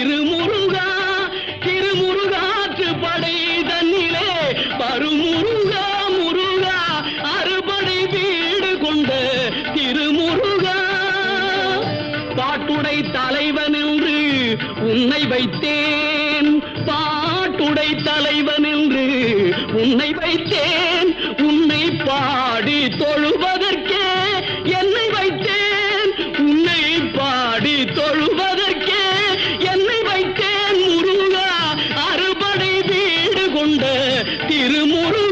திருமுருகா திருமுருகாற்று படை தன்னிலே பருமுருகா முருகா அறுபடை வீடு கொண்ட திருமுருகா. பாட்டுடை தலைவன் என்று உன்னை வைத்தேன் பாட்டுடை தலைவன் என்று உன்னை வைத்தேன் உன்னை பாடி தொழுவதற்கே என்னை வைத்தேன் உன்னை பாடி தொழு கொண்ட திருமுரு